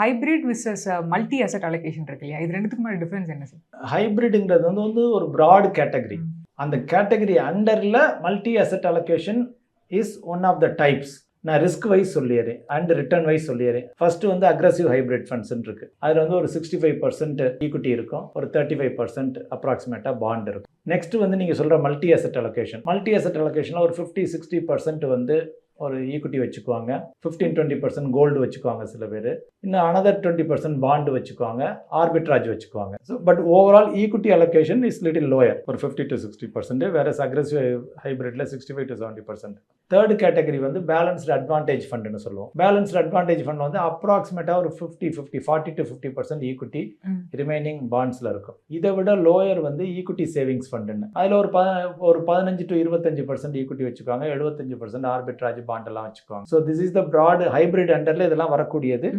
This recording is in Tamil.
Hybrid versus multi asset allocation இருக்கு இல்லையா? இது ரெண்டுத்துக்குமான டிஃபரன்ஸ் என்ன சார் ஹைபிரிட்ங்கிறது வந்து வந்து ஒரு ப்ராட் கேட்டகரி. அந்த category அண்டரில் multi asset allocation is one of the types நான் ரிஸ்க் வைஸ் சொல்லிடுறேன் அண்ட் ரிட்டர்ன் வைஸ் சொல்லிடுறேன் ஃபர்ஸ்ட் வந்து அக்ரஸிவ் ஹைபிரிட் ஃபண்ட்ஸ் இருக்கு. அதில் வந்து ஒரு சிக்ஸ்டி ஃபைவ் பர்சன்ட் ஈக்விட்டி இருக்கும் ஒரு தேர்ட்டி ஃபைவ் பர்சன்ட் அப்ராக்சிமேட்டாக பாண்ட் இருக்கும். நெக்ஸ்ட் வந்து நீங்கள் சொல்கிற multi asset allocation multi asset அலோகேஷனில் ஒரு ஃபிஃப்டி சிக்ஸ்டி பர்சன்ட் வந்து ஒரு ஈக்விட்டி வச்சுக்குவாங்க. ஃபிஃப்டீன் டுவெண்ட்டி பர்சன்ட் கோல்டு வச்சுக்குவாங்க சில பேர். இன்னும் அனதர் டுவெண்ட்டி பர்சன்ட் பாண்டு வச்சுக்குவாங்க. ஆர்பிட்ராஜ் வச்சுக்குவாங்க. So but overall equity allocation is little lower ஒரு ஃபிஃப்டி டு சிக்ஸ்டி பர்சன்ட் வேற aggressive ஹைபிரிட்ல sixty five to seventy percent third category வந்து பேலன்ஸ்டு அட்வான்டேஜ் ஃபண்டுன்னு சொல்லுவோம். பேலன்ஸ்டு அட்வான்டேஜ் ஃபண்ட் வந்து அப்ராக்சிமேட்டாக ஒரு fifty fifty forty to fifty percent equity ம். ரிமைனிங் பாண்ட்ஸில் இருக்கும். இதை விட லோயர் வந்து ஈக்விட்டி சேவிங்ஸ் ஃபண்டுன்னு அதில் ஒரு ப ஒரு பதினஞ்சு டு இருபத்தஞ்சு பர்சன்ட் ஈக்விட்டி வச்சுக்குவாங்க. எழுபத்தஞ்சு பர்சன்ட் ஆர்பிட்ராஜ் பாண்ட் எல்லாம் வச்சுக்குவாங்க. So this is the broad hybrid அண்டரில் இதெல்லாம் வரக்கூடியது.